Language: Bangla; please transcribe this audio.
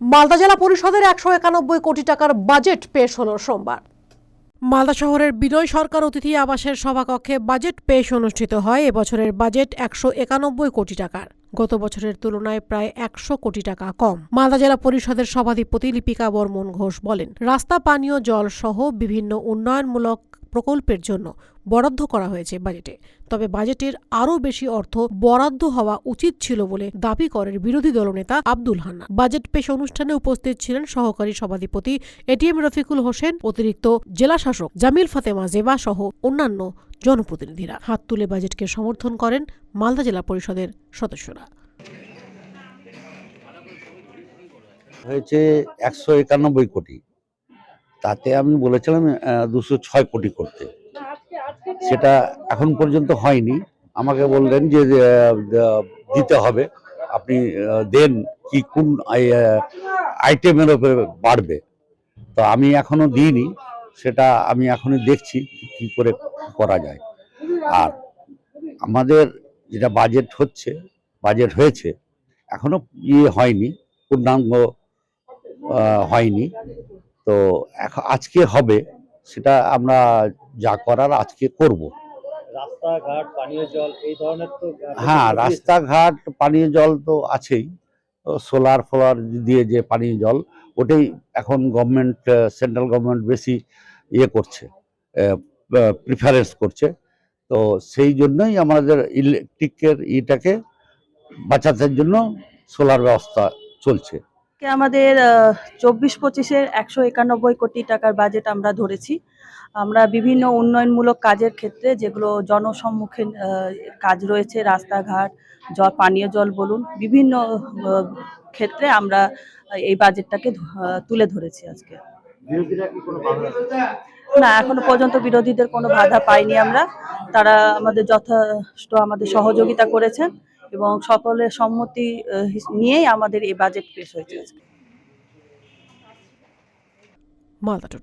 মালদা জেলা পরিষদের একশো একানব্বই কোটি টাকার বাজেট পেশ হলো সোমবার। মালদা শহরের বিনয় সরকার অতিথি আবাসের সভাকক্ষে বাজেট পেশ অনুষ্ঠিত হয়। এবছরের বাজেট একশো একানব্বই কোটি টাকার। গত বছরের তুলনায় প্রায় একশো কোটি টাকা কম। মালদা জেলা পরিষদের সভাধিপতি লিপিকা বর্মন ঘোষ বলেন, রাস্তা, পানীয়, জল সহ বিভিন্ন উন্নয়নমূলক প্রকল্পের জন্য বরাদ্দ করা হয়েছে বাজেটে। তবে বাজেটের আরও বেশি অর্থ বরাদ্দ হওয়া উচিত ছিল বলে দাবি করেন বিরোধী দলনেতা আব্দুল হান্না বাজেট পেশ অনুষ্ঠানে উপস্থিত ছিলেন সহকারী সভাধিপতি এটিএম রফিকুল হোসেন, অতিরিক্ত জেলা শাসক জামিল ফাতেমা জেবা সহ অন্যান্য জনপ্রতিনিধিরা। হাত তুলে বাজেটকে সমর্থন করেন মালদা জেলা পরিষদের সদস্যরা। হয়েছে একশো একানব্বই কোটি। তাতে আমি বলেছিলাম দুশো ছয় কোটি করতে। সেটা এখন পর্যন্ত হয়নি। আমাকে বললেন যে দিতে হবে। আপনি দেন কি কোন আইটেমের উপরে বাড়বে। তো আমি এখনও দিইনি। সেটা আমি এখনই দেখছি কি করে করা যায়। আর আমাদের যেটা বাজেট হচ্ছে, বাজেট হয়েছে, এখনও ইয়ে হয়নি, পূর্ণাঙ্গ হয়নি। তো এখন আজকে হবে সেটা আমরা যা করার আজকে করব। রাস্তাঘাট পানীয় জল এই ধরনের তো হ্যাঁ রাস্তাঘাট পানীয় জল তো আছেই। সোলার ফোলার দিয়ে যে পানীয় জল ওটাই এখন গভর্নমেন্ট সেন্ট্রাল গভর্নমেন্ট বেশি ইয়ে করছে প্রিফারেন্স করছে। তো সেই জন্যই আমাদের ইলেকট্রিকের ইটাকে বাঁচানোর জন্য সোলার ব্যবস্থা চলছে। আজকে আমাদের চব্বিশ পঁচিশের একশো একানব্বই কোটি টাকার বাজেট আমরা ধরেছি। আমরা বিভিন্ন উন্নয়নমূলক কাজের ক্ষেত্রে যেগুলো জনসম্মুখীন কাজ রয়েছে, রাস্তাঘাট, জল, পানীয় জল বলুন, বিভিন্ন ক্ষেত্রে আমরা এই বাজেটটাকে তুলে ধরেছি আজকে। না, এখনও পর্যন্ত বিরোধীদের কোনো বাধা পাইনি আমরা। তারা আমাদের যথেষ্ট আমাদের সহযোগিতা করেছেন এবং সকলের সম্মতি নিয়েই আমাদের এই বাজেট পেশ হয়েছে মালদা